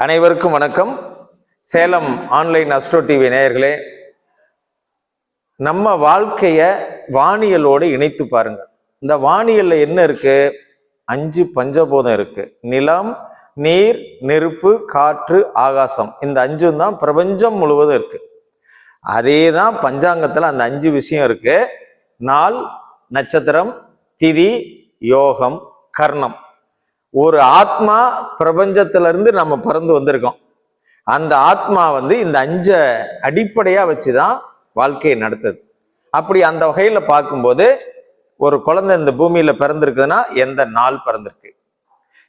அனைவருக்கும் வணக்கம். Salem online astro TV நேயர்களே நம்ம வாழ்க்கையை வானியலோடு இணைத்து பாருங்க. இந்த வானியலில் என்ன இருக்கு? அஞ்சு பஞ்சபூதம் இருக்கு. நிலம் நீர் நெருப்பு காற்று ஆகாசம். இந்த அஞ்சும் தான் பிரபஞ்சம் முழுவதும் இருக்கு. அதே தான் பஞ்சாங்கத்தில் அந்த அஞ்சு விஷயம் இருக்கு. நாள் நட்சத்திரம் திதி யோகம் கர்ணம். ஒரு ஆத்மா பிரபஞ்சத்திலிருந்து நம்ம பிறந்து வந்திருக்கோம். அந்த ஆத்மா வந்து இந்த அஞ்சை அடிப்படையா வச்சுதான் வாழ்க்கையை நடத்துது. அப்படி அந்த வகையில் பார்க்கும்போது ஒரு குழந்தை இந்த பூமியில் பிறந்திருக்குதுன்னா எந்த நாள் பிறந்திருக்கு?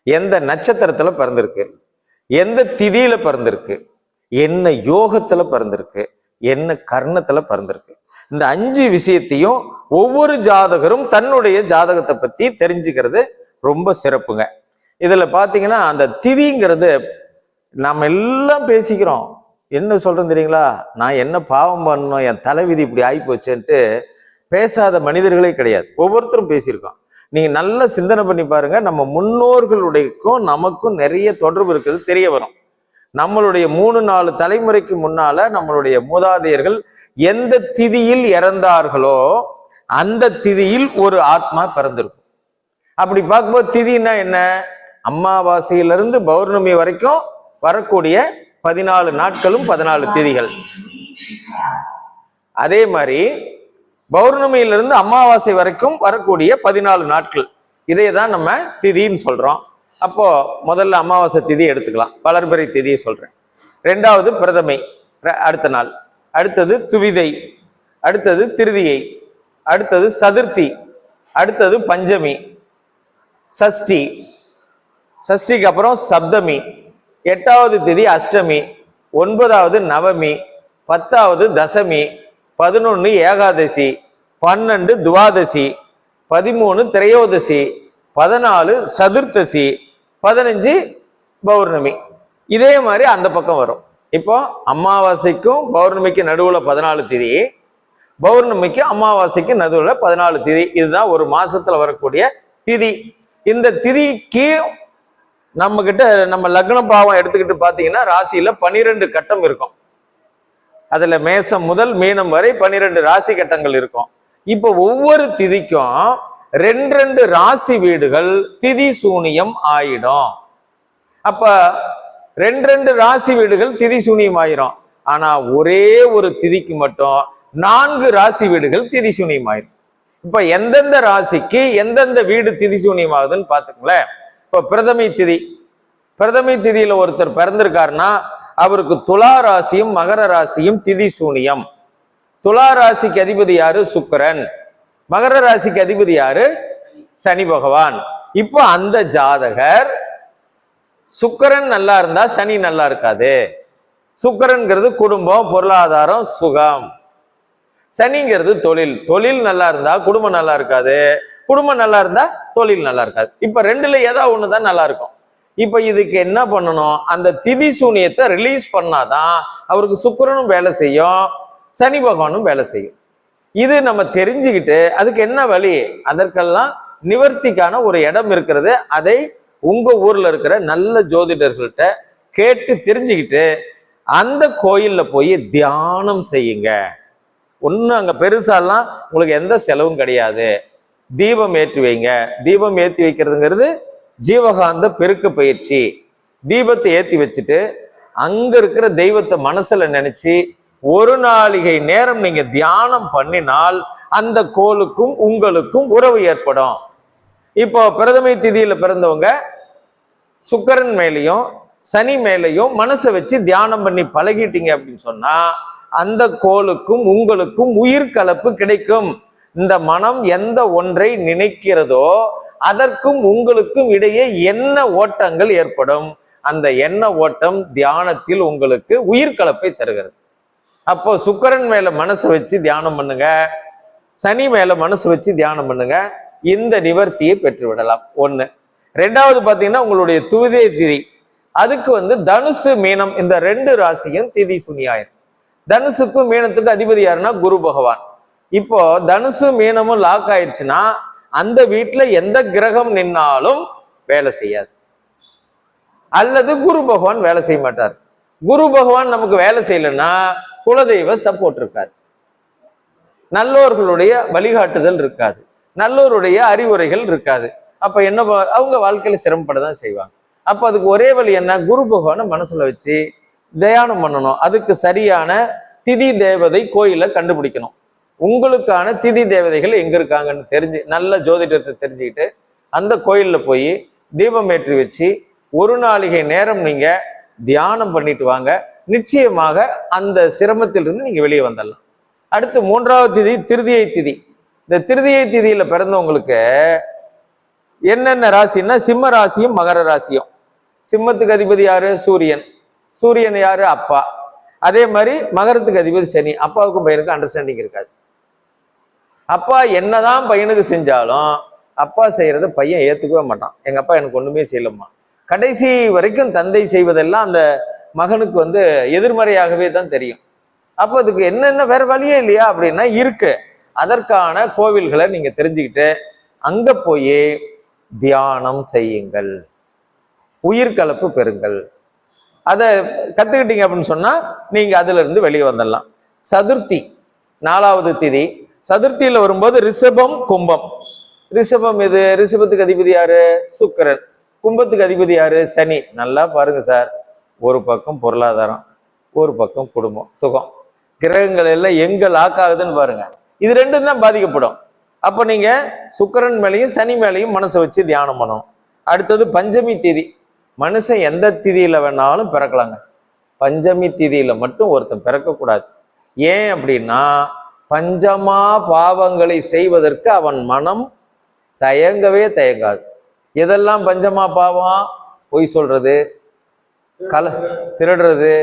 எந்த நட்சத்திரத்தில் பிறந்திருக்கு? எந்த திதியில பிறந்திருக்கு? என்ன யோகத்தில் பிறந்திருக்கு? என்ன கர்ணத்தில் பிறந்திருக்கு? இந்த அஞ்சு விஷயத்தையும் ஒவ்வொரு ஜாதகரும் தன்னுடைய ஜாதகத்தை பற்றி தெரிஞ்சுக்கிறது ரொம்ப சிறப்புங்க. இதில் பார்த்தீங்கன்னா அந்த திதிங்கிறது நம்ம எல்லாம் பேசிக்கிறோம். என்ன சொல்கிறேன் தெரியுங்களா? நான் என்ன பாவம் பண்ணணும்? என் தலைவிதி இப்படி ஆகி போச்சேன்ட்டு பேசாத மனிதர்களே கிடையாது. ஒவ்வொருத்தரும் பேசியிருக்கோம். நீங்கள் நல்லா சிந்தனை பண்ணி பாருங்கள் நம்ம முன்னோர்களுடையக்கும் நமக்கும் நிறைய தொடர்பு இருக்கிறது தெரிய வரும். நம்மளுடைய மூணு நாலு தலைமுறைக்கு முன்னால நம்மளுடைய மூதாதையர்கள் எந்த திதியில் இறந்தார்களோ அந்த திதியில் ஒரு ஆத்மா பிறந்திருக்கும். அப்படி பார்க்கும்போது திதினா என்ன? அமாவாசையிலிருந்து பௌர்ணமி வரைக்கும் வரக்கூடிய பதினாலு நாட்களும் பதினாலு திதிகள். அதே மாதிரி பௌர்ணமியிலிருந்து அமாவாசை வரைக்கும் வரக்கூடிய பதினாலு நாட்கள். இதை தான் நம்ம திதின்னு சொல்கிறோம் அப்போது முதல்ல அமாவாசை திதி எடுத்துக்கலாம். வளர்பிறை திதியை சொல்கிறேன் ரெண்டாவது பிரதமை அடுத்த நாள். அடுத்தது துவிதை அடுத்தது திருதியை அடுத்தது சதுர்த்தி அடுத்தது பஞ்சமி சஷ்டி சஷ்டிக்கு அப்புறம் சப்தமி எட்டாவது திதி அஷ்டமி ஒன்பதாவது நவமி பத்தாவது தசமி பதினொன்று ஏகாதசி பன்னெண்டு துவாதசி பதிமூணு திரையோதசி பதினாலு சதுர்த்தசி பதினஞ்சு பௌர்ணமி. இதே மாதிரி அந்த பக்கம் வரும். இப்போ அமாவாசைக்கும் பௌர்ணமிக்கு நடுவில் பதினாலு திதி பௌர்ணமிக்கு அமாவாசைக்கு நடுவில் பதினாலு திதி. இதுதான் ஒரு மாசத்துல வரக்கூடிய திதி. இந்த திதிக்கு நம்ம கிட்ட நம்ம லக்ன பாவம் எடுத்துக்கிட்டு பார்த்தீங்கன்னா ராசியில பனிரெண்டு கட்டம் இருக்கும். அதுல மேசம் முதல் மீனம் வரை பனிரெண்டு ராசி கட்டங்கள் இருக்கும். இப்போ ஒவ்வொரு திதிக்கும் ரெண்டு ரெண்டு ராசி வீடுகள் திதி சூனியம் ஆயிடும். அப்ப ரெண்டு ரெண்டு ராசி வீடுகள் திதி சூனியம் ஆயிரும். ஆனா ஒரே ஒரு திதிக்கு மட்டும் நான்கு ராசி வீடுகள் திதி சூனியம் ஆயிரும். இப்ப எந்தெந்த ராசிக்கு எந்தெந்த வீடு திதி சூனியம் ஆகுதுன்னு பாத்துக்கங்களேன். இப்போ பிரதமை திதி. பிரதமை திதியில் ஒருத்தர் பிறந்திருக்காருன்னா அவருக்கு துலா ராசியும் மகர ராசியும் திதி சூனியம். துலா ராசிக்கு அதிபதி யாரு? சுக்கரன். மகர ராசிக்கு அதிபதி யாரு? சனி பகவான். இப்போ அந்த ஜாதகர் சுக்கரன் நல்லா இருந்தா சனி நல்லா இருக்காது. சுக்கரன்கிறது குடும்பம் பொருளாதாரம் சுகம். சனிங்கிறது தொழில். தொழில் நல்லா இருந்தா குடும்பம் நல்லா இருக்காது. குடும்பம் நல்லா இருந்தா தொழில் நல்லா இருக்காது. இப்ப ரெண்டுல ஏதாவது ஒண்ணுதான் நல்லா இருக்கும். இப்ப இதுக்கு என்ன பண்ணணும்? அந்த திதி சூனியத்தை ரிலீஸ் பண்ணாதான் அவருக்கு சுக்கிரனும் வேலை செய்யும் சனி பகவானும் வேலை செய்யும். இது நம்ம தெரிஞ்சுக்கிட்டு அதுக்கு என்ன வழி? அதற்கெல்லாம் நிவர்த்திக்கான ஒரு இடம் இருக்கிறது. அதை உங்க ஊர்ல இருக்கிற நல்ல ஜோதிடர்கள்ட்ட கேட்டு தெரிஞ்சுக்கிட்டு அந்த கோயில்ல போய் தியானம் செய்யுங்க. ஒன்றும் அங்கே பெருசாலாம் உங்களுக்கு எந்த செலவும் கிடையாது. தீபம் ஏற்றி வைங்க. தீபம் ஏற்றி வைக்கிறதுங்கிறது ஜீவகாந்த பெருக்க பயிற்சி. தீபத்தை ஏற்றி வச்சுட்டு அங்கே இருக்கிற தெய்வத்தை மனசில் நினச்சி ஒரு நாளிகை நேரம் நீங்கள் தியானம் பண்ணினால் அந்த கோளுக்கும் உங்களுக்கும் உறவு ஏற்படும். இப்போ பிரதமை திதியில் பிறந்தவங்க சுக்கரன் மேலேயும் சனி மேலேயும் மனசை வச்சு தியானம் பண்ணி பழகிட்டீங்க அப்படின்னு சொன்னால் அந்த கோளுக்கும் உங்களுக்கும் உயிர் கலப்பு கிடைக்கும். இந்த மனம் எந்த ஒன்றை நினைக்கிறதோ அதற்கும் உங்களுக்கும் இடையே என்ன ஓட்டங்கள் ஏற்படும்? அந்த எண்ண ஓட்டம் தியானத்தில் உங்களுக்கு உயிர் கலப்பை தருகிறது. அப்போ சுக்கரன் மேல மனசு வச்சு தியானம் பண்ணுங்க. சனி மேல மனசு வச்சு தியானம் பண்ணுங்க. இந்த நிவர்த்தியை பெற்று விடலாம் ஒண்ணு. ரெண்டாவது பாத்தீங்கன்னா உங்களுடைய துவிதே திதி. அதுக்கு வந்து தனுசு மீனம் இந்த ரெண்டு ராசியும் திதி சுனியாயிரும் தனுசுக்கும் மீனத்துக்கும் அதிபதி யாருன்னா குரு பகவான். இப்போ தனுசு மீனமும் லாக் ஆயிடுச்சுன்னா அந்த வீட்டில் எந்த கிரகம் நின்னாலும் வேலை செய்யாது. அல்லது குரு பகவான் வேலை செய்ய மாட்டார். குரு பகவான் நமக்கு வேலை செய்யலைன்னா குலதெய்வ சப்போர்ட் இருக்காது. நல்லோர்களுடைய வழிகாட்டுதல் இருக்காது. நல்லோருடைய அறிவுரைகள் இருக்காது. அப்ப என்ன அவங்க வாழ்க்கையில சிரமப்பட தான் செய்வாங்க. அப்ப அதுக்கு ஒரே வழி என்ன? குரு பகவானை மனசுல வச்சு தியானம் பண்ணணும். அதுக்கு சரியான திதி தேவதை கோயிலை கண்டுபிடிக்கணும். உங்களுக்கான திதி தேவதைகள் எங்க இருக்காங்கன்னு தெரிஞ்சு நல்ல ஜோதிடத்தை தெரிஞ்சுக்கிட்டு அந்த கோயிலில் போய் தீபம் ஏற்றி வச்சு ஒரு நாளிகை நேரம் நீங்க தியானம் பண்ணிட்டு வாங்க. நிச்சயமாக அந்த சிரமத்திலிருந்து நீங்க வெளியே வந்துடலாம். அடுத்து மூன்றாவது திதி திருதியை திதி. இந்த திருதியை திதியில பிறந்தவங்களுக்கு என்னென்ன ராசின்னா சிம்ம ராசியும் மகர ராசியும். சிம்மத்துக்கு அதிபதி யாரு? சூரியன். சூரியன் யாரு? அப்பா. அதே மாதிரி மகரத்துக்கு அதிபதி சனி. அப்பாவுக்கும் பையனுக்கும் அண்டர்ஸ்டாண்டிங் இருக்காது. அப்பா என்னதான் பையனுக்கு செஞ்சாலும் அப்பா செய்யறத பையன் ஏத்துக்கவே மாட்டான். எங்க அப்பா எனக்கு ஒண்ணுமே செய்யலம்மா. கடைசி வரைக்கும் தந்தை செய்வதெல்லாம் அந்த மகனுக்கு வந்து எதிர்மறையாகவே தான் தெரியும். அப்போ அதுக்கு என்னென்ன வேற வழியே இல்லையா அப்படின்னா இருக்கு. அதற்கான கோவில்களை நீங்க தெரிஞ்சுக்கிட்டு அங்க போய் தியானம் செய்யுங்கள். உயிர் கலப்பு பெறுங்கள். அதை கத்துக்கிட்டீங்க அப்படின்னு சொன்னா நீங்க அதுல இருந்து வெளியே வந்துடலாம். சதுர்த்தி நாலாவது திதி சதுர்த்தியில் வரும்போது ரிஷபம் கும்பம். ரிஷபம் எது? ரிஷபத்துக்கு அதிபதி யாரு? சுக்கிரன். கும்பத்துக்கு அதிபதி யாரு? சனி. நல்லா பாருங்க சார். ஒரு பக்கம் பொருளாதாரம் ஒரு பக்கம் குடும்பம் சுகம். கிரகங்கள் எல்லாம் எங்க லாக் ஆகுதுன்னு பாருங்க. இது ரெண்டும் தான் பாதிக்கப்படும். அப்போ நீங்க சுக்கிரன் மேலையும் சனி மேலையும் மனசை வச்சு தியானம் பண்ணணும். அடுத்தது பஞ்சமி திதி. மனுஷன் எந்த திதியில வேணாலும் பிறக்கலாங்க. பஞ்சமி திதியில மட்டும் ஒருத்தன் பிறக்கக்கூடாது. ஏன் அப்படின்னா பஞ்சமா பாவங்களை செய்வதற்கு அவன் மனம் தயங்கவே தயங்காது. எதெல்லாம் பஞ்சமா பாவம்? பொய் சொல்றது கல திருடுறது.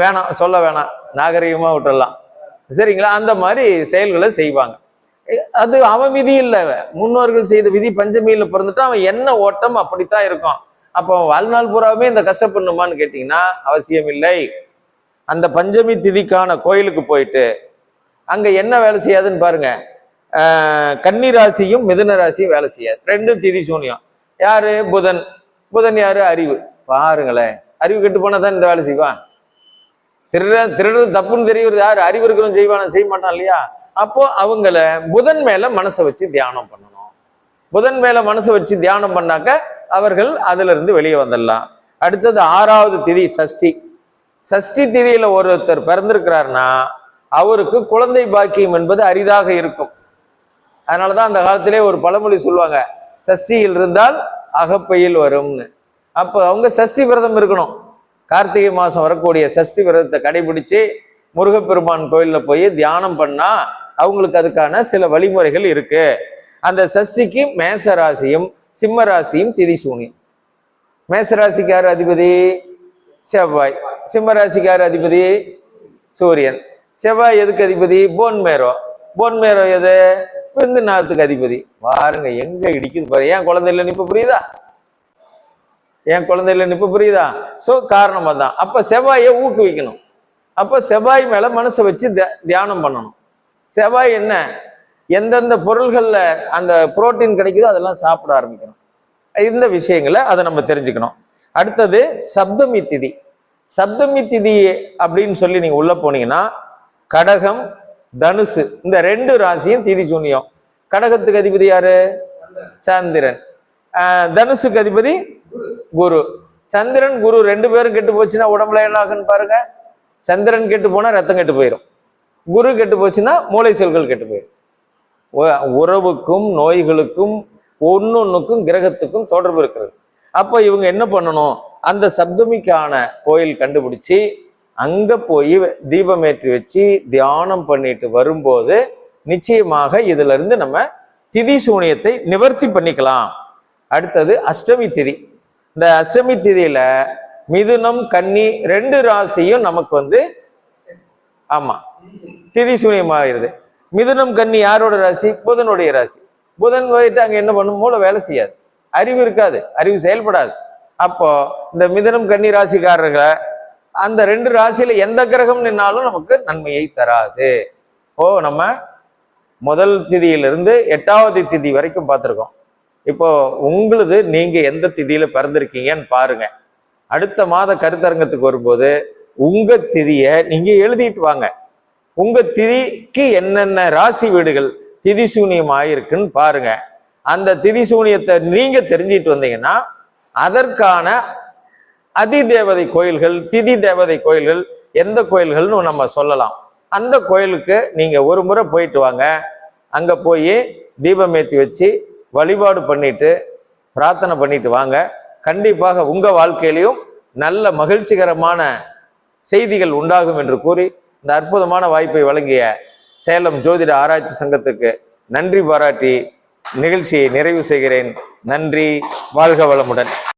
வேணாம் சொல்ல வேணாம். நாகரிகமாக விட்டுடலாம் சரிங்களா? அந்த மாதிரி செயல்களை செய்வாங்க. அது அவன் விதி இல்லை. முன்னோர்கள் செய்த விதி பஞ்சமியில் பிறந்துட்டு அவன் என்ன ஓட்டம்? அப்படித்தான் இருக்கும். அப்போ அவன் வாழ்நாள் பூராவுமே இந்த கஷ்டப்படணுமான்னு கேட்டிங்கன்னா அவசியம் இல்லை. அந்த பஞ்சமி திதிக்கான கோயிலுக்கு போயிட்டு அங்கே என்ன வேலை செய்யாதுன்னு பாருங்க. கன்னி ராசியும் மிதுன ராசியும் வேலை செய்யாது. ரெண்டும் திதி சூனியம். யாரு? புதன். புதன் யாரு? அறிவு. பாருங்களேன். அறிவு கெட்டு போனா தான் இந்த வேலை செய்வான். திருட திருடுறது தப்புன்னு தெரியறது யாரு? அறிவு இருக்கிறவன் செய்வான்? செய்ய மாட்டான் இல்லையா? அப்போ அவங்கள புதன் மேல மனசை வச்சு தியானம் பண்ணணும். புதன் மேல மனசை வச்சு தியானம் பண்ணாக்க அவர்கள் அதுல இருந்து வெளியே வந்துடலாம். அடுத்தது ஆறாவது திதி சஷ்டி. சஷ்டி திதியில ஒருத்தர் பிறந்திருக்கிறாருன்னா அவருக்கு குழந்தை பாக்கியம் என்பது அரிதாக இருக்கும். அதனாலதான் அந்த காலத்திலே ஒரு பழமொழி சொல்லுவாங்க சஷ்டியில் இருந்தால் அகப்பையில் வரும்னு. அப்போ அவங்க சஷ்டி விரதம் இருக்கணும். கார்த்திகை மாதம் வரக்கூடிய சஷ்டி விரதத்தை கடைபிடிச்சு முருகப்பெருமான் கோயிலில் போய் தியானம் பண்ணா அவங்களுக்கு அதுக்கான சில வழிமுறைகள் இருக்கு. அந்த சஷ்டிக்கு மேச ராசியும் சிம்ம ராசியும் திதி சூனியம். மேச ராசிக்கு யார் அதிபதி? செவ்வாய். சிம்மராசிக்கார அதிபதி சூரியன். செவ்வாய் எதுக்கு அதிபதி? Bone marrow. எது? விந்து நாத்துக்கு அதிபதி. பாருங்க எங்க இடிக்குது பாரு. ஏன் குழந்தை இல்லை இப்ப புரியுதா? ஏன் குழந்தை இல்லை இப்ப புரியுதா? ஸோ காரணமாக தான் அப்போ செவ்வாயை ஊக்குவிக்கணும். அப்போ செவ்வாய் மேலே மனசை வச்சு தியானம் பண்ணணும். செவ்வாய் என்ன? எந்தெந்த பொருள்களில் அந்த புரோட்டீன் கிடைக்குதோ அதெல்லாம் சாப்பிட ஆரம்பிக்கணும். இந்த விஷயங்களை அதை நம்ம தெரிஞ்சுக்கணும். அடுத்தது சப்தமி திதி. சப்தமி திதி அப்படின்னு சொல்லி நீங்க உள்ள போனீங்கன்னா கடகம் தனுசு இந்த ரெண்டு ராசியும் திதி சூன்யம். கடகத்துக்கு அதிபதி யாரு? சந்திரன். தனுசுக்கு அதிபதி குரு. சந்திரன் குரு ரெண்டு பேரும் கெட்டு போச்சுன்னா உடம்புல என்ன ஆகுன்னு பாருங்க. சந்திரன் கெட்டு போனா ரத்தம் கெட்டு போயிடும் குரு கெட்டு போச்சுன்னா மூளை செல்கள் கெட்டு போயிடும் உறவுக்கும் நோய்களுக்கும் ஒன்னொன்னுக்கும் கிரகத்துக்கும் தொடர்பு இருக்கிறது. அப்போ இவங்க என்ன பண்ணணும்? அந்த சப்தமிக்கான கோயில் கண்டுபிடிச்சி அங்க போய் தீபம் ஏற்றி வச்சு தியானம் பண்ணிட்டு வரும்போது நிச்சயமாக இதுல இருந்து நம்ம திதி சூனியத்தை நிவர்த்தி பண்ணிக்கலாம். அடுத்தது அஷ்டமி திதி. இந்த அஷ்டமி திதியில மிதுனம் கன்னி ரெண்டு ராசியும் நமக்கு வந்து ஆமா திதி சூனியமாகிறது. மிதுனம் கன்னி யாரோட ராசி? புதனுடைய ராசி. புதன் போயிட்டு அங்க என்ன பண்ணும்? மூளை வேலை செய்யாது. அறிவு இருக்காது. அறிவு செயல்படாது. அப்போ இந்த மிதுனம் கன்னி ராசிக்காரர்களை அந்த ரெண்டு ராசியில எந்த கிரகம் நின்னாலும் நமக்கு நன்மையை தராது. ஓ நம்ம முதல் திதியிலிருந்து எட்டாவது திதி வரைக்கும் பார்த்துருக்கோம். இப்போ உங்களுது நீங்க எந்த திதியில பிறந்திருக்கீங்கன்னு பாருங்க. அடுத்த மாத கருத்தரங்கத்துக்கு வரும்போது உங்க திதியை நீங்க எழுதிட்டு வாங்க. உங்க திதிக்கு என்னென்ன ராசி வீடுகள் திதி சூனியம் ஆயிருக்குன்னு பாருங்க. அந்த திதி சூனியத்தை நீங்க தெரிஞ்சிட்டு வந்தீங்கன்னா அதற்கான அதி தேவதை கோயில்கள் திதி தேவதை கோயில்கள் எந்த கோயில்கள்னு நம்ம சொல்லலாம். அந்த கோயிலுக்கு நீங்கள் ஒரு முறை போயிட்டு வாங்க. அங்கே போய் தீபம் ஏற்றி வச்சு வழிபாடு பண்ணிட்டு பிரார்த்தனை பண்ணிட்டு வாங்க. கண்டிப்பாக உங்கள் வாழ்க்கையிலையும் நல்ல மகிழ்ச்சிகரமான செய்திகள் உண்டாகும் என்று கூறி இந்த அற்புதமான வாய்ப்பை வழங்கிய சேலம் ஜோதிட ஆராய்ச்சி சங்கத்துக்கு நன்றி பாராட்டி நிகழ்ச்சியை நிறைவு செய்கிறேன். நன்றி. வாழ்க வளமுடன்.